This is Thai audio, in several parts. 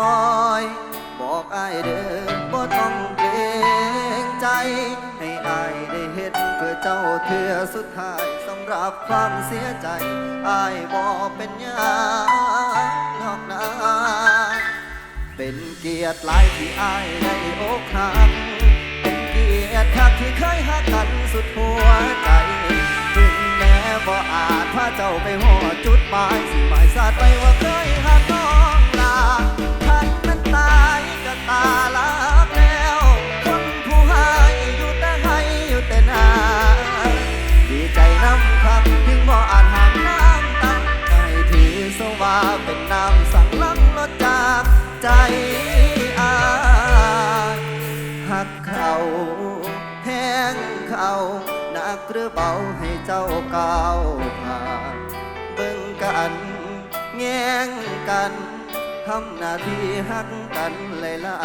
อยบอกอายเด้อบ่ต้องเกรงใจ ให้อายได้เฮ็ดเพื่อเจ้าเทือสุดท้ายสำหรับความเสียใจอายบ่เป็นหยังหรอกนะเป็นเกียรติหลายที่อายได้อกหักเป็นเกียรติคักที่เคยหักกันสุดหัวใจถึงแม้บ่อาจพาเจ้าไปหอจุดหมายสิหมายสาดไปว่าเคยหัก ตายก็ตาลับแล้ว คนผู้ให้อยู่แต่ให้อยู่แต่นา ดีใจน้ำคักถึงบ่อาจหามน้ำตาให้ถือสว่าเป็นน้ำสั่งลังลดจากใจอาหักเขาแห้งเขาหนักหรือเบาให้เจ้าก้าวผ่านเบิ่งกันแง่งกัน ทำหน้าที่หักกันหลา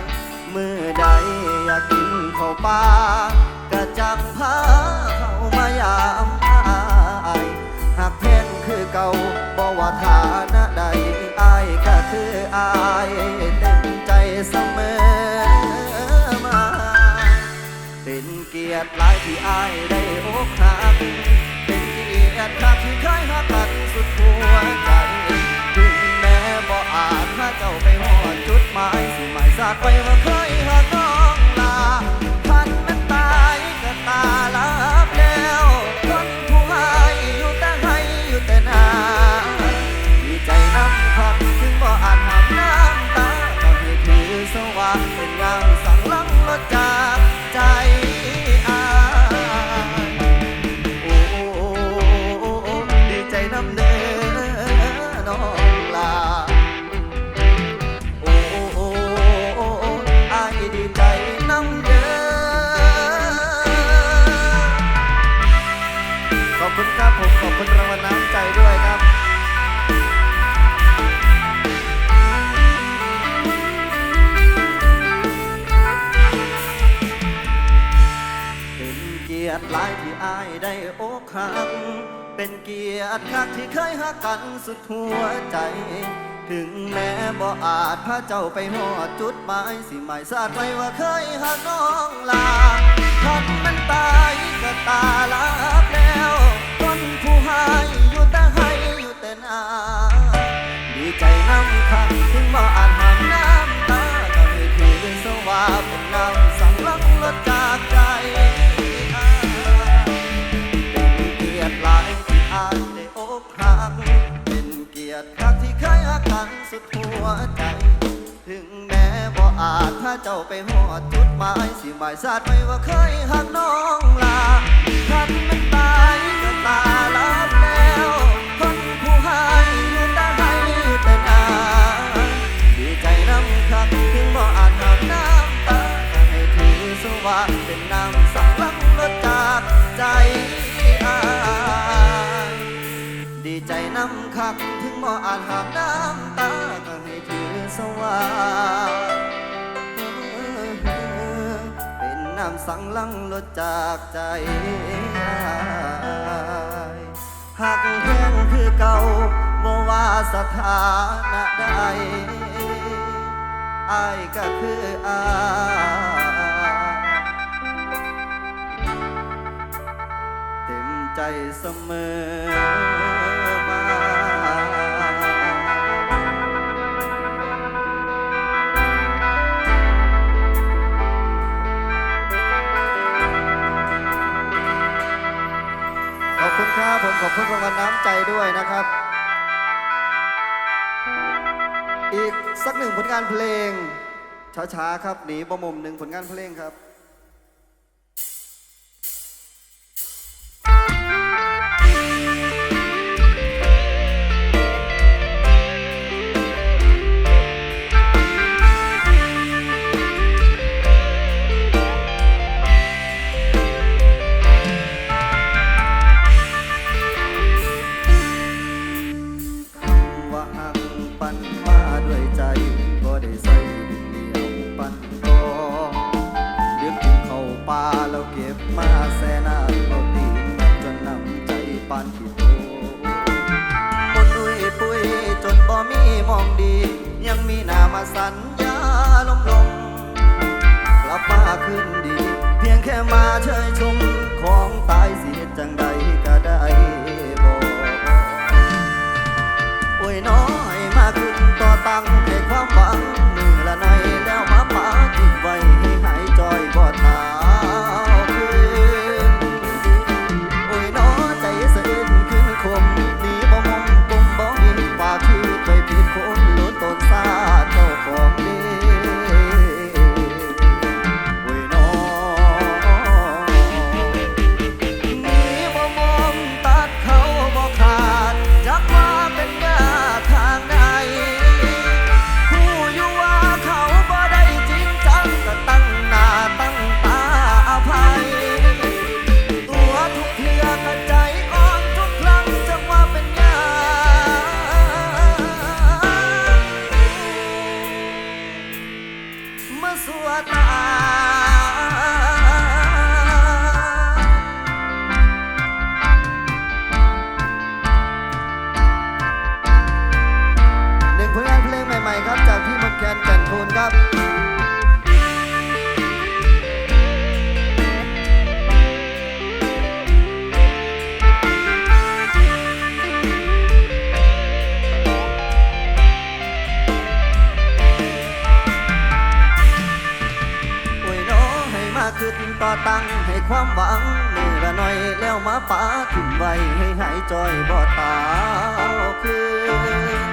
ยๆมือใดอยากกินข้าวปลากะจังพาเข้ามายามอายหากแทนคือเก่าบ่ว่าฐานะใดอายก็คืออายเต็มใจเสมอมา เป็นเกียรติหลายที่อายได้อกหักเป็นเกียรติคักที่เคยหักกันสุดหัวใจ เจ้าไปหอดจุดหมายสิหมายสากไปว่าเคยหัก อายได้อกหัก เป็นเกียรติคักที่เคยหักกันสุดหัวใจ ถึงแม้บ่อาจพาเจ้าไปหอดจุดหมายสิหมายสาดไว้ว่าเคยหักน้องลาท่านมันตายก็ตาลับแล้วคนผู้ให้อยู่แต่ให้อยู่แต่นาดีใจน้ำคักถึงบ่อาจหามน้ำตาก็ให้ถือสว่าเป็นน้ำ สุดหัวใจ ถึงแม้บ่อาจถ้าเจ้าไปหอดจุดหมายสิหมายสาดไม่ว่าเคยหักน้องลาท่านมันตายก็ตาลับแล้วคนผู้ให้อยู่แต่ให้แต่นาดีใจน้ำคักถึงบ่อาจห้ามน้ำตาให้ถือสว่างเป็นน้ำสักลังลดจากใจอายดีใจน้ำคักถึงบ่อาจหามน้ำ เป็นน้ำสังลังลดจากใจหากแห้งคือเก่าบ่ว่าสถานะใดอายก็คืออายเต็มใจเสมอ สักหนึ่งผลงานเพลงช้าๆครับ หนีประมุมหนึ่งผลงานเพลงครับ ได้ใส่ดินเหนียวปันรองเดือดกินเข้าป่าแล้วเก็บมาแซ่นาเอาตีนจนนำใจปานที่โตบนดุยปุยจนบ่มีมองดี ยังมีหน้ามาสัญญาลมลมกลับมาคืนดี เพียงแค่มาเชยชมของตายเสียจังใดก็ได มื ให้หายจอยบ่ตาคืน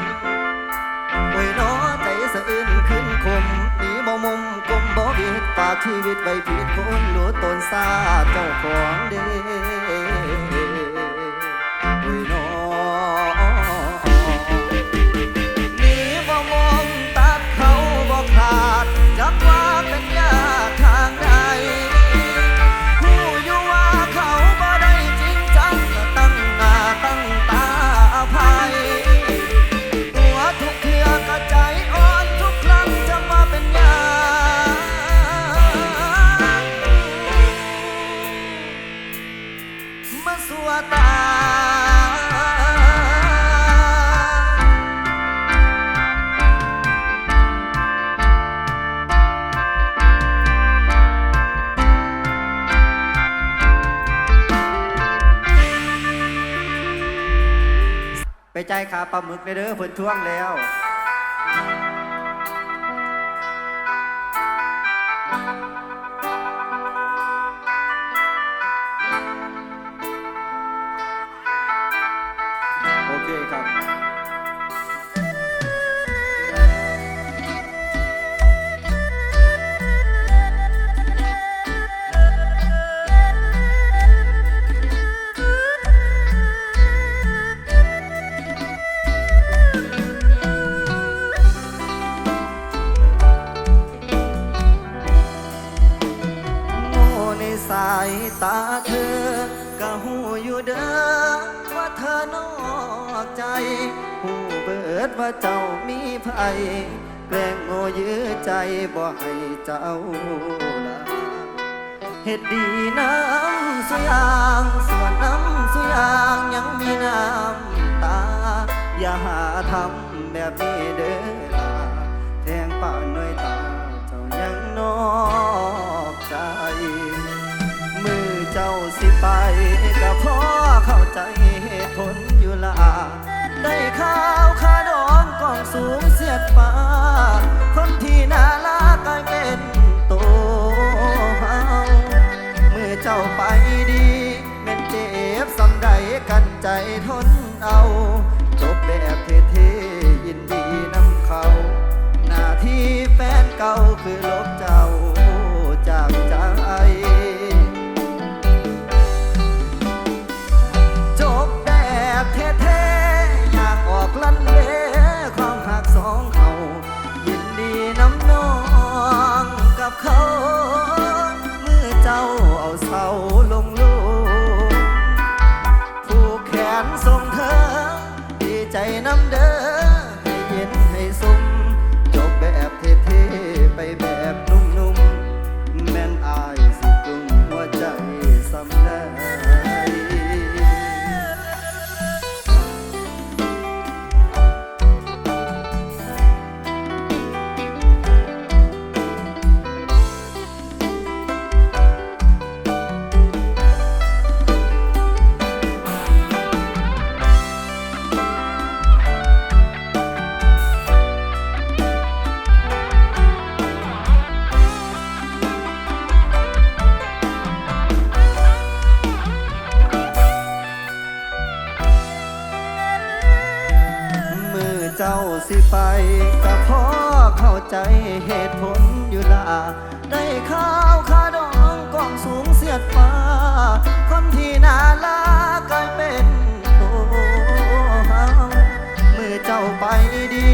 โอ้ยน้อใจสะอื้นขึ้นคมหนีบ่มุมกลมบ่บิดฝากชีวิตไว้ผิดคนรู้ตนซาเจ้าของเด้าหมึกเลยเด้อเพิ่นท่วงแล้วโอเคครับ ว่าเจ้ามีภัยแกล้งโง่ยื้อใจบ่ให้เจ้าลาเฮ็ดดีน้ำสุยางส่วนน้ำสุยางยังมีน้ำตา อย่าหาทำแบบนี้เด้อล่ะแทงป่านหน่วยตาเจ้ายังนอกใจ มือเจ้าสิไปก็พราะเข้าใจเหตุผลอยู่ละได้ข่าวค่า กองสูงเสียดฟ้า คนที่น่ารักกลายเป็นตัวเฮาเมื่อเจ้าไปดีแม่นเจ็บสำใดกันใจทนเอา จบแบบเท่ๆยินดีนำเขา หน้าที่แฟนเก่าคือลบ ใจเหตุผลอยู่ละได้ข้าวคาดองกองสูงเสียดฟ้าคนที่น่าลากลายเป็นตัวเฮามือเจ้าไปดี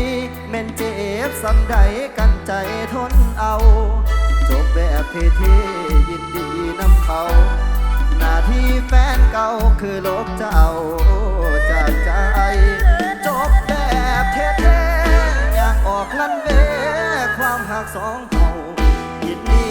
แม่นเจ็บสำใดกันใจทนเอา จบแบบเท่ๆยินดีนำเขา หน้าที่แฟนเก่าคือลบเจ้าจากใจ อกออกลันเวความหักสองเฮายินดี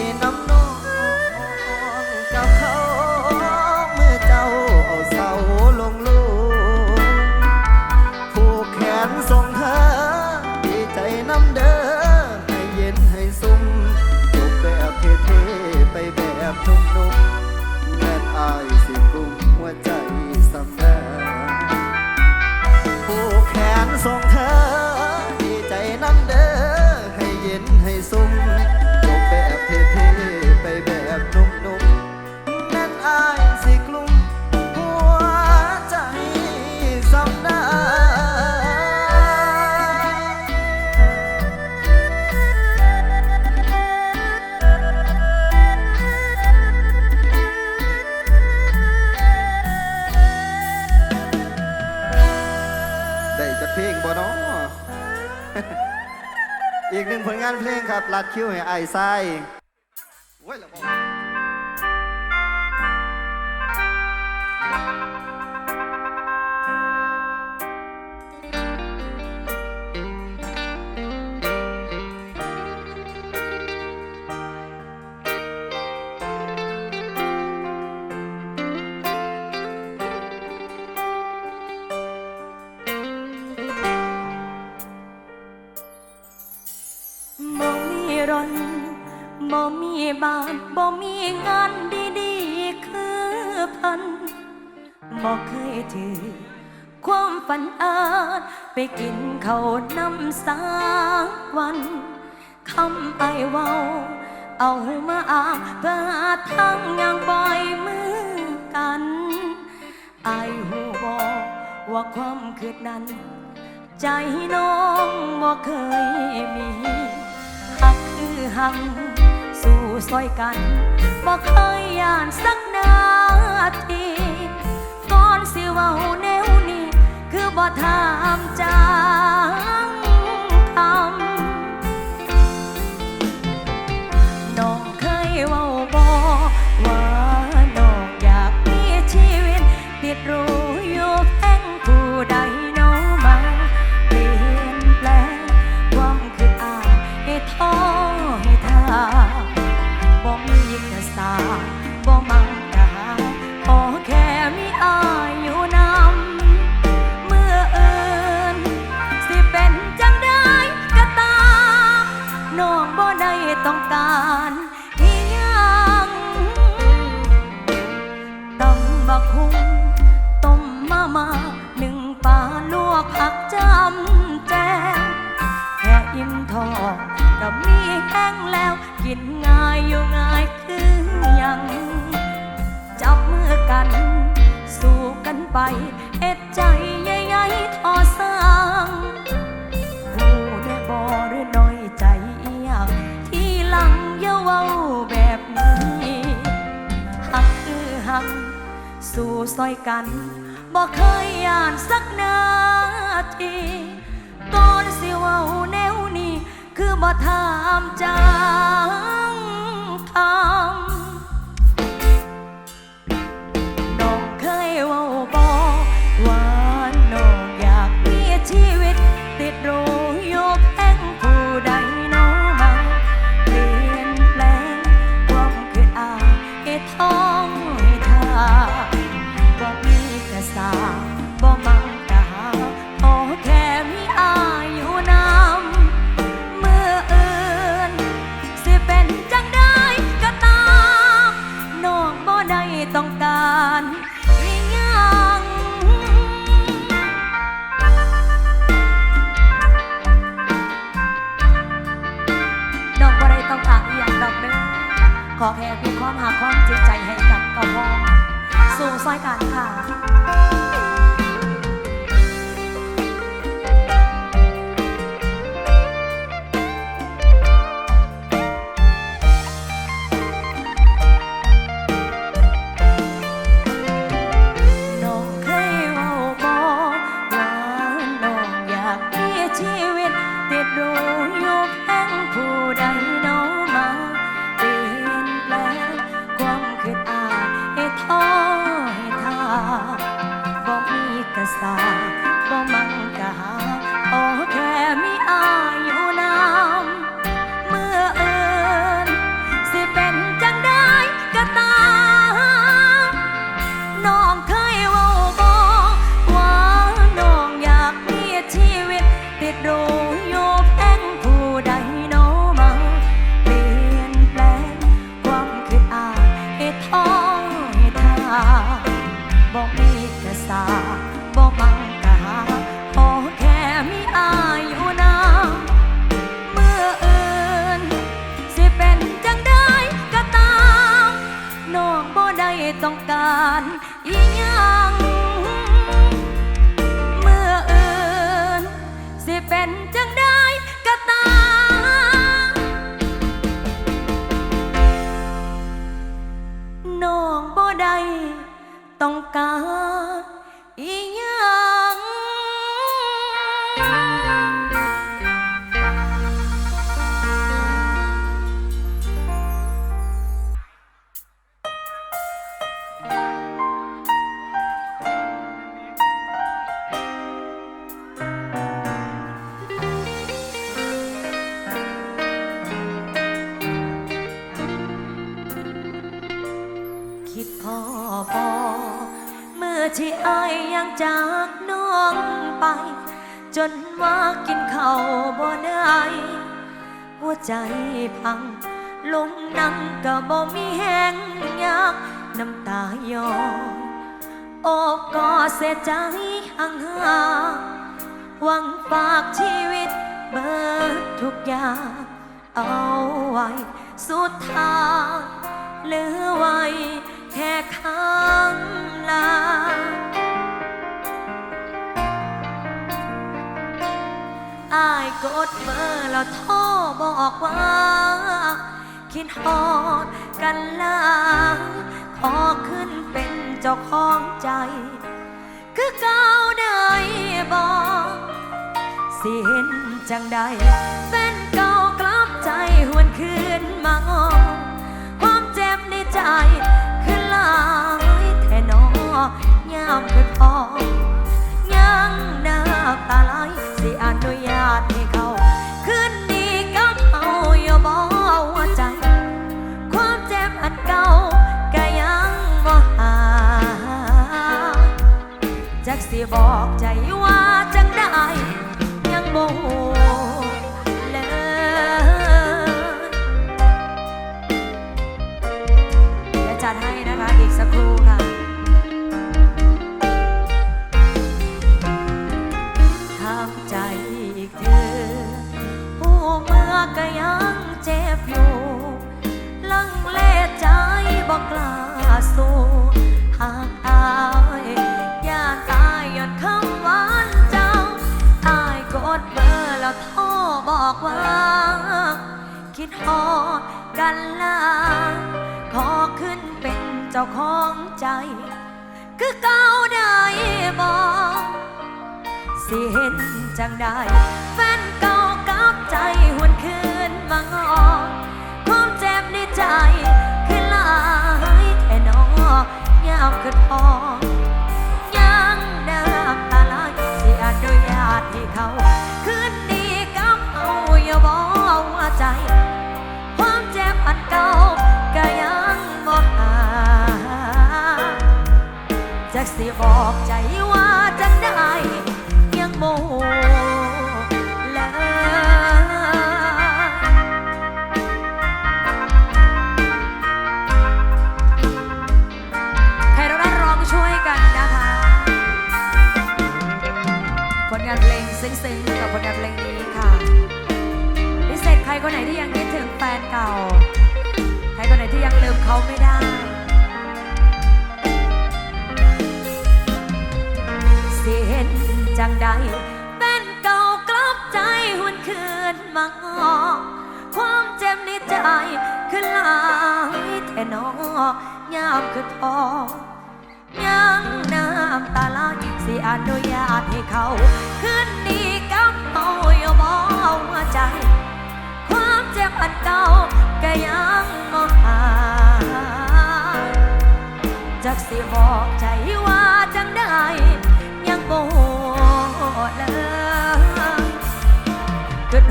อีกหนึ่งผลงานเพลงครับลัดคิ้วให้ไอ้ไส้ ความฝันอาจไปกินเขาวน้ำสางวันคำไอเว้า เอามาอางเพื่อหาทางย่างบ่อยมือกันไอหูบอกว่าความคืดนั้น ใจน้องบ่เคยมีหักคือหักสู้ซอยกันบ่เคยย่านสักนาทีก่อนสิเว้าแนวนี้ คือบ่ถามจั สู่ซอยกันบ่เคยย่านสักนาทีก่อนสิเว้าแนวนี้ คือบ่ถามจังคำ อีหยังเมื่ออื่น สิเป็นจังได้ก็ตามน้องบ่ได้ต้องการ ไป จนว่ากินข้าวบ่ได้หัวใจพัง ลงนั่งก็บ่มีแห้งยากน้ำตาย้อยโอบกอดเสียใจห่างหาหวังฝากชีวิตเบิดทุกอย่าง เอาไว้สุดทางเหลือไว้แค่ข้งลา อายกดเบอร์แล้วโทรบอกว่า คิดฮอดกันลาขอขึ้นเป็นเจ้าของใจ คือเก่าได้บอกสิเห็นจังใดแฟนเก่ากลับใจหวนคืนมางอความเจ็บในใจ คือลายแท่นอยามคือพอยังน้ำตาไหลสิอนุญาตให้เขา ขึ้นดีกับเอาอย่าบอกว่าใจ ความเจ็บอันเก่าก็ยังบ่หาจักสิบอกใจ ก็ยังเจ็บอยู่ ลังเลใจบอกกล้าสู้ หากอายอย่าตายย้อนคำหวานเจ้า อายกดเบอร์แล้วโทรบอกว่า คิดฮอดกันลาขอขึ้นเป็นเจ้าของใจ คือเก่าได้บอกสิเห็นจังได้แฟนเก่า กับใจหวนคืนมางอความเจ็บในใจ คือลายแท่นอยามคือพอยังน้ำตาไหลสิอนุญาตให้เขาคืนนี้กับเอาอย่าบอกว่าใจ ความเจ็บอันเก่าก็ยังบ่หาจักสิบอกใจ ใจคือลายแต่นอยามคือทอยังน้ำตาไหลสิอนุญาตให้เขา ขึ้นดีกับเอาย่าบอกาใจ ความเจ็บอันเก่าก็ยังมองหาจากสิบอกใจว่าจังได้ ยังโบดเลย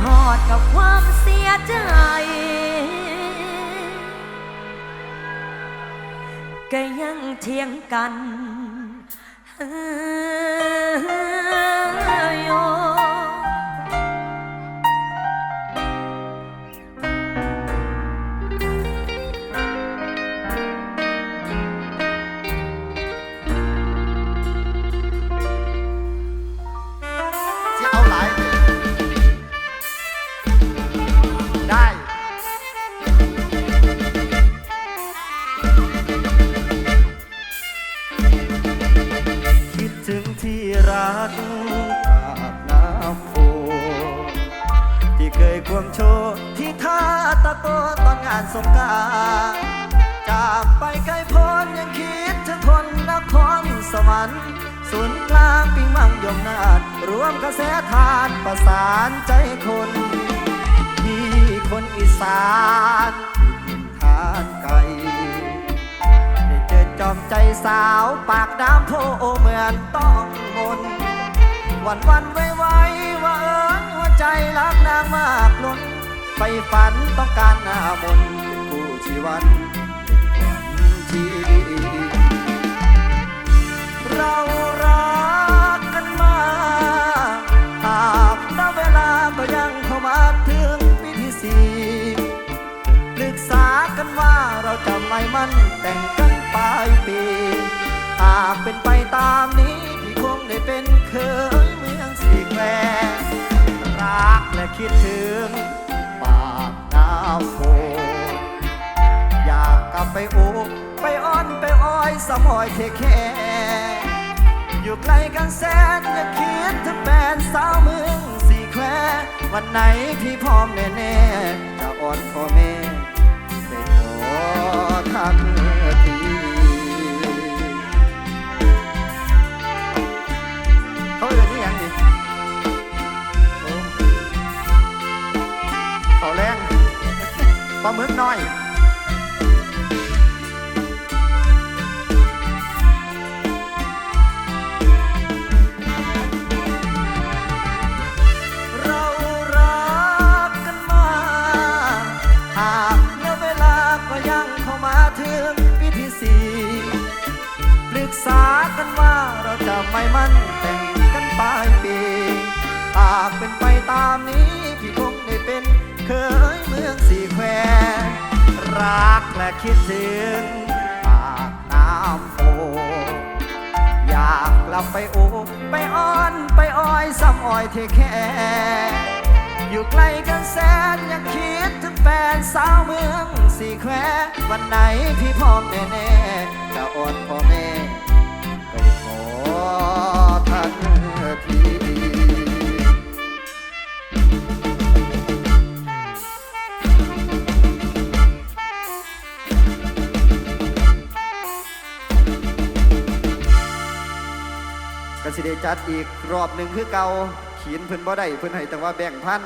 หอดกับความเสียใจ ก็ยังเทียงกันเฮ้ โพเหมือนต้องมน วันวันไว้ไว้ว่าเอิญหัวใจรักนางมากล้นไปฝันต้องการหน้ามนต์เป็นคู่ชีวันเป็นขวัญชีวิตเรารักกันมาหากณเวลาก็ยังเข้ามาถึงวิธีสี่ปรึกษากันว่าเราจะไม่มั่นแต่งกันปลายปีากเป็นไปตามนี้ พี่คงได้เป็นเคยเมืองสีแควรักและคิดถึงปากน้ำโพอยากกลับไปโอบไปอ้อนไปอ้อยสมอยเทแค่อยู่ไกลกันแสนอย่าคิดถึงแฟนสาวเมืองสีแคววันไหนพี่พร้อมแน่ๆจะอ่อนพ่อแม่ได้ขอทัน ถึงพิธีสี่ปรึกษากันว่าเราจะไม่มั่นแต่งกันปลายปีหากเป็นไปตามนี้ และคิดถึงปากน้ำโพอยากกลับไปโอบไปอ้อนไปอ้อยซ้ำอ้อยเทแค่อยู่ไกล้กันแสนยังคิดถึงแฟนสาวเมืองสี่แคววันไหนพี่พร้อมแน่ๆจะอ่อนพ่อแม่ไปขอทันที ได้จัดอีกรอบหนึ่งคือเก่าขีนเพิ่นบ่ได้เพิ่นให้แต่ว่าแบ่งพัน